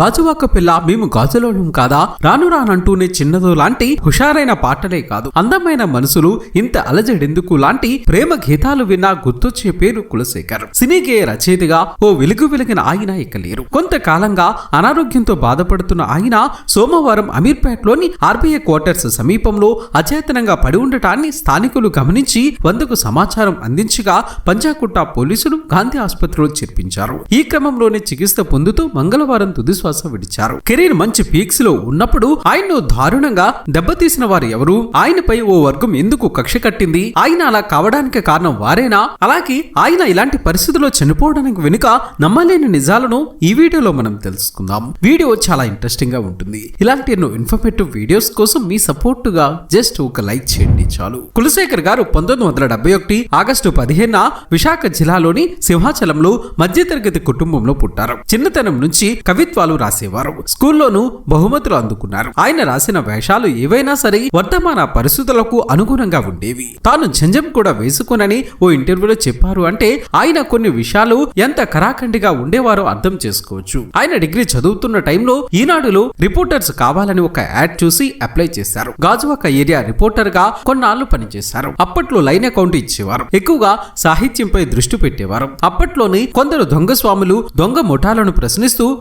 గాజువాక పిల్ల మేము గాజులోనం కాదా? రాను రానంటూనే చిన్నదో లాంటి హుషారైన పాటలే కాదు. అందమైన మనసులు ఇంత అలజడెందుకు లాంటి ప్రేమ గీతాలు విన్నా గుర్తొచ్చే పేరు కులశేఖర్. సినీ గేయ రచయితగా ఓ వెలుగు వెలిగిన ఆయన ఇక లేరు. కొంతకాలంగా అనారోగ్యంతో బాధపడుతున్న ఆయన సోమవారం అమీర్పేటలోని ఆర్బీఐ క్వార్టర్స్ సమీపంలో అచేతనంగా పడి ఉండటాన్ని స్థానికులు గమనించి వందకు సమాచారం అందించగా పంజాకుట్ట పోలీసులు గాంధీ ఆసుపత్రిలో చేర్పించారు. ఈ క్రమంలోనే చికిత్స పొందుతూ మంగళవారం శ్వాస విడిచారు. కెరీర్ మంచి పీక్స్లో ఉన్నప్పుడు ఆయన్ను దారుణంగా దెబ్బతీసిన వారు ఎవరు? ఆయనపై ఓ వర్గం ఎందుకు కక్ష కట్టింది? ఆయన అలా కావడానికి కారణం వారేనా? అలాగే ఆయన ఇలాంటి పరిస్థితుల్లో చనిపోవడానికి వెనుక నమ్మలేని నిజాలను ఈ వీడియోలో మనం తెలుసుకుందాం. వీడియో చాలా ఇంట్రెస్టింగ్గా ఉంటుంది. ఇలాంటి ఎన్నో ఇన్ఫర్మేటివ్ వీడియోస్ కోసం మీ సపోర్ట్గా జస్ట్ ఒక లైక్ చేయండి చాలు. కులశేఖర్ గారు పంతొమ్మిది వందల డెబ్బై ఒకటి ఆగస్టు పదిహేన విశాఖ జిల్లాలోని సింహాచలంలో మధ్యతరగతి కుటుంబంలో పుట్టారు. చిన్నతనం నుంచి కవిత్వాలు రాసేవారు. స్కూల్లోనూ బహుమతులు అందుకున్నారు. ఆయన రాసిన వేషాలు ఏవైనా సరే వర్తమాన పరిస్థితులకు అనుగుణంగా ఉండేవి. తాను జంజం కూడా వేసుకునని ఓ ఇంటర్వ్యూలో చెప్పారు అంటే ఆయన కొన్ని విషయాలు ఎంత కరాఖండిగా ఉండేవారో అర్థం చేసుకోవచ్చు. ఆయన డిగ్రీ చదువుతున్న టైంలో ఈనాడులో రిపోర్టర్స్ కావాలని ఒక యాడ్ చూసి అప్లై చేశారు. గాజువాక ఏరియా రిపోర్టర్గా కొన్నాళ్ళు పనిచేశారు. అప్పట్లో లైన్ అకౌంట్ ఇచ్చేవారు. ఎక్కువగా సాహిత్యంపై దృష్టి పెట్టేవారు. అప్పట్లోనే కొందరు దొంగ స్వాములు దొంగ ముఠాలను ప్రశ్నిస్తూ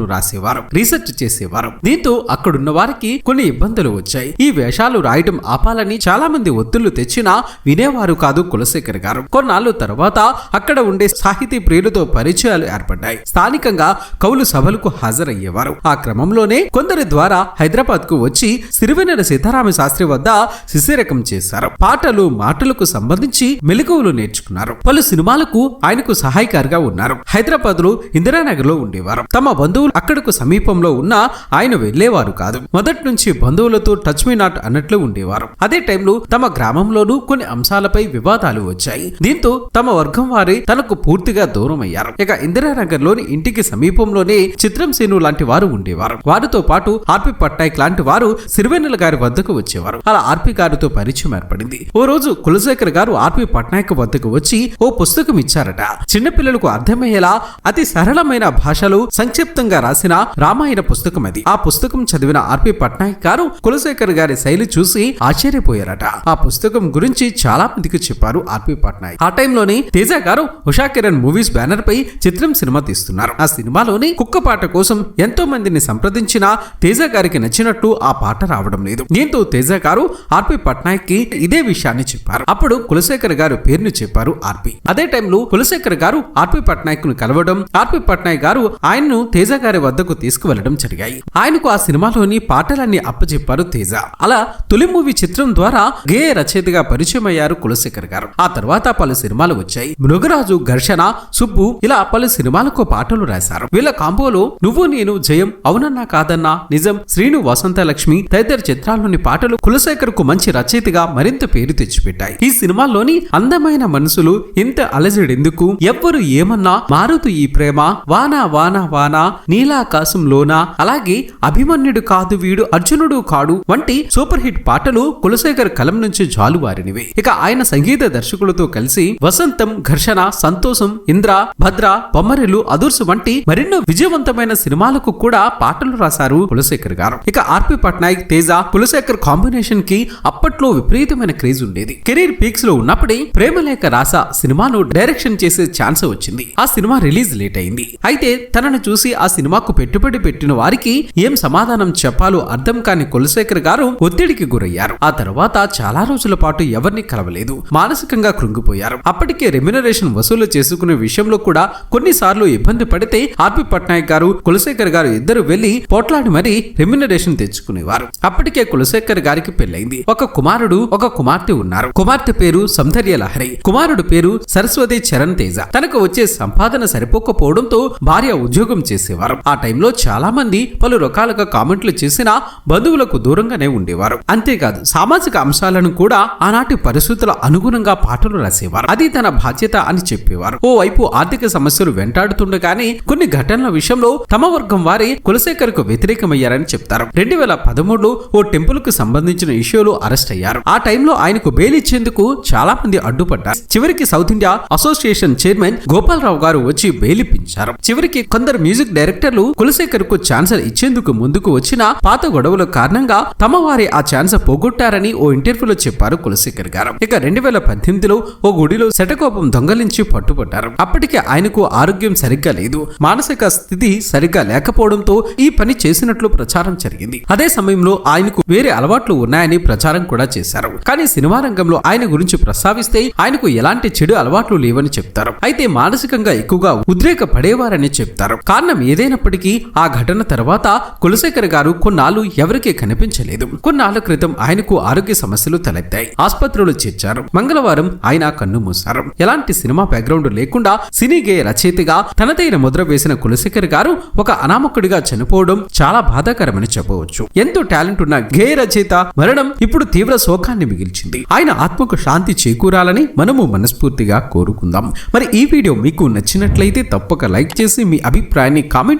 వేషాలను రాసేవారు రీసెర్చ్ చేసేవారు. దీంతో అక్కడున్న వారికి కొన్ని ఇబ్బందులు వచ్చాయి. ఈ వేషాలు రాయడం ఆపాలని చాలా మంది ఒత్తులు తెచ్చినా వినేవారు కాదు కులశేఖర్ గారు. కొన్నాళ్ళు తర్వాత అక్కడ ఉండే సాహితీ ప్రియులతో పరిచయాలు ఏర్పడ్డాయి. స్థానికంగా కౌలు సభలకు హాజరయ్యేవారు. ఆ క్రమంలోనే కొందరి ద్వారా హైదరాబాద్కు వచ్చి సిరివెన్నెల సీతారామ శాస్త్రి వద్ద శిశిరకం చేశారు. పాటలు మాటలకు సంబంధించి మెలకువలు నేర్చుకున్నారు. పలు సినిమాలకు ఆయనకు సహాయకారిగా ఉన్నారు. హైదరాబాద్లో ఇందిరానగర్లో ఉండేవారు. తమ బంధువులు అక్కడకు సమీపంలో ఉన్న ఆయన వెళ్ళేవారు కాదు. మొదటి నుంచి బంధువులతో టచ్ మీ నాట్ అన్నట్లు ఉండేవారు. అదే టైంలో తమ గ్రామంలోనూ కొన్ని అంశాలపై వివాదాలు వచ్చాయి. దీంతో తమ వర్గం వారి తనకు పూర్తిగా దూరం అయ్యారు ఇక ఇందిరానగర్లోని ఇంటికి సమీపంలోనే చిత్రం సేను లాంటి వారు ఉండేవారు. వారితో పాటు ఆర్పి పట్నాయక్ లాంటి వారు సిరివెన్నెల గారి వద్దకు వచ్చేవారు. అలా ఆర్పి గారితో పరిచయం ఏర్పడింది. ఓ రోజు కులశేఖర్ గారు ఆర్పి పట్నాయక్ వద్దకు వచ్చి ఓ పుస్తకం ఇచ్చారట. చిన్నపిల్లలకు అర్థమయ్యేలా అతి సరళమైన భాషలో సంక్షిప్తంగా రాసిన రామాయణ పుస్తకం అది. ఆ పుస్తకం చదివిన ఆర్పి పట్నాయక్ గారు కులశేఖర్ గారి శైలి చూసి ఆశ్చర్యపోయారట. ఆ పుస్తకం గురించి చాలా మందికి చెప్పారు ఆర్పి పట్నాయక్. ఆ టైంలోనే తేజ గారు ఉషా కిరణ్ మూవీస్ బ్యానర్ పై చిత్రం సినిమా తీస్తున్నారు. ఆ సినిమాలోని కుక్క పాట కోసం ఎంతో మందిని సంప్రదించినా తేజ గారికి నచ్చినట్టు ఆ పాట రావడం లేదు. దీంతో తేజ గారు ఆర్పి పట్నాయక్కి ఇదే విషయాన్ని చెప్పారు. అప్పుడు కులశేఖర్ గారు పేరును చెప్పారు ఆర్పి. అదే టైంలో కులశేఖర్ గారు ఆర్పి పట్నాయక్ను కలవడం ఆర్పి పట్నాయక్ గారు ఆయన్ను తేజ గారి గారి వద్దకు తీసుకువెళ్ళడం జరిగాయి. ఆయనకు ఆ సినిమాలోని పాటలన్నీ అప్పచెప్పారు తేజ. అలా తొలి మూవీ చిత్రం ద్వారా గేయ రచయితగా పరిచయం అయ్యారు కులశేఖర్ గారు. ఆ తర్వాత పలు సినిమాలు వచ్చాయి. మృగరాజు ఘర్షణ సుబ్బు ఇలా పలు సినిమాలకు పాటలు రాశారు. వీళ్ళ కాంబోలో నువ్వు నేను జయం అవునన్నా కాదన్నా నిజం శ్రీను వసంత లక్ష్మి తదితర చిత్రాల్లోని పాటలు కులశేఖర్కు మంచి రచయితగా మరింత పేరు తెచ్చిపెట్టాయి. ఈ సినిమాల్లోని అందమైన మనసులు ఇంత అలజడెందుకు? ఎవ్వరు ఏమన్నా మారుతూ ఈ ప్రేమ? వానా వానా వానా నీ నీలాకాశంలోన? అలాగే అభిమన్యుడు కాదు వీడు అర్జునుడు కాడు వంటి సూపర్ హిట్ పాటలు కులశేఖర్ కలం నుంచి జాలువారినివి. ఇక ఆయన సంగీత దర్శకులతో కలిసి వసంతం ఘర్షణ సంతోషం ఇంద్ర భద్ర బొమ్మరిలు అదుర్స్ వంటి మరెన్నో విజయవంతమైన సినిమాలకు కూడా పాటలు రాశారు కులశేఖర్ గారు. ఇక ఆర్పి పట్నాయక్ తేజ కులశేఖర్ కాంబినేషన్కి అప్పట్లో విపరీతమైన క్రేజ్ ఉండేది. కెరీర్ పీక్స్లో ఉన్నప్పుడే ప్రేమలేఖ రాసా సినిమాను డైరెక్షన్ చేసే ఛాన్స్ వచ్చింది. ఆ సినిమా రిలీజ్ లేట్ అయింది. అయితే తనను చూసి ఆ సినిమా సినిమాకు పెట్టుబడి పెట్టిన వారికి ఏం సమాధానం చెప్పాలో అర్థం కాని కులశేఖర్ గారు ఒత్తిడికి గురయ్యారు. ఆ తర్వాత చాలా రోజుల పాటు ఎవరిని కలవలేదు. మానసికంగా కృంగిపోయారు. అప్పటికే రెమ్యునరేషన్ వసూలు చేసుకునే విషయంలో కూడా కొన్నిసార్లు ఇబ్బంది పడితే ఆర్పి పట్నాయక్ గారు కులశేఖర్ గారు ఇద్దరు వెళ్ళి పోట్లాడి మరీ రెమ్యునరేషన్ తెచ్చుకునేవారు. అప్పటికే కులశేఖర్ గారికి పెళ్ళైంది ఒక కుమారుడు ఒక కుమార్తె ఉన్నారు. కుమార్తె పేరు సౌందర్య లహరి. కుమారుడు పేరు సరస్వతి చరణ్ తేజ. తనకు వచ్చే సంపాదన సరిపోకపోవడంతో భార్య ఉద్యోగం చేసేవారు. ఆ టైంలో చాలా మంది పలు రకాలుగా కామెంట్లు చేసినా బంధువులకు దూరంగానే ఉండేవారు. అంతేకాదు సామాజిక అంశాలను కూడా ఆనాటి పరిస్థితుల అనుగుణంగా పాటలు రాసేవారు. అది తన బాధ్యత అని చెప్పేవారు. ఓ వైపు ఆర్థిక సమస్యలు వెంటాడుతుండగానే కొన్ని ఘటనల విషయంలో తమ వర్గం వారి కులశేఖర్కు వ్యతిరేకమయ్యారని చెప్తారు. రెండు వేల పదమూడులో ఓ టెంపుల్కు సంబంధించిన ఇష్యూలో అరెస్ట్ అయ్యారు. ఆ టైంలో ఆయనకు బెయిల్ ఇచ్చేందుకు చాలా మంది అడ్డుపడ్డారు. చివరికి South India association chairman Gopala Rao garu వచ్చి బెయిల్ ఇప్పించారు. చివరికి కొందరు మ్యూజిక్ డైరెక్టర్ డైరెక్టర్లు కులశేఖర్కు ఛాన్సర్ ఇచ్చేందుకు ముందుకు వచ్చిన పాత గొడవల కారణంగా తమ వారి ఆ ఛాన్సర్ పోగొట్టారని ఓ ఇంటర్వ్యూలో చెప్పారు కులశేఖర్ గారు. ఇక రెండు వేల పద్దెనిమిదిలో ఓ గుడిలో శటకోపం దొంగలించి పట్టుబట్టారు అప్పటికే ఆయనకు ఆరోగ్యం సరిగ్గా లేదు. మానసిక స్థితి సరిగ్గా లేకపోవడంతో ఈ పని చేసినట్లు ప్రచారం జరిగింది. అదే సమయంలో ఆయనకు వేరే అలవాట్లు ఉన్నాయని ప్రచారం కూడా చేశారు. కానీ సినిమా రంగంలో ఆయన గురించి ప్రస్తావిస్తే ఆయనకు ఎలాంటి చెడు అలవాట్లు లేవని చెప్తారు. అయితే మానసికంగా ఎక్కువగా ఉద్రేక పడేవారని చెప్తారు. కారణం ఏదైనప్పటికీ ఆ ఘటన తర్వాత కులశేఖర్ గారు కొన్నాళ్ళు ఎవరికీ కనిపించలేదు. కొన్నాళ్ళ క్రితం ఆయనకు ఆరోగ్య సమస్యలు తలెత్తాయి. ఆసుపత్రిలో చేర్చారు. మంగళవారం ఆయన కన్ను మూశారు. ఎలాంటి సినిమా బ్యాక్గ్రౌండ్ లేకుండా సినీ గేయ రచయితగా తనదైన ముద్ర వేసిన కులశేఖర్ గారు ఒక అనామకుడిగా చనిపోవడం చాలా బాధాకరమని చెప్పవచ్చు. ఎంతో టాలెంట్ ఉన్న గేయ రచయిత మరణం ఇప్పుడు తీవ్ర శోకాన్ని మిగిల్చింది. ఆయన ఆత్మకు శాంతి చేకూరాలని మనము మనస్ఫూర్తిగా కోరుకుందాం. మరి ఈ వీడియో మీకు నచ్చినట్లయితే తప్పక లైక్ చేసి మీ అభిప్రాయాన్ని కామెంట్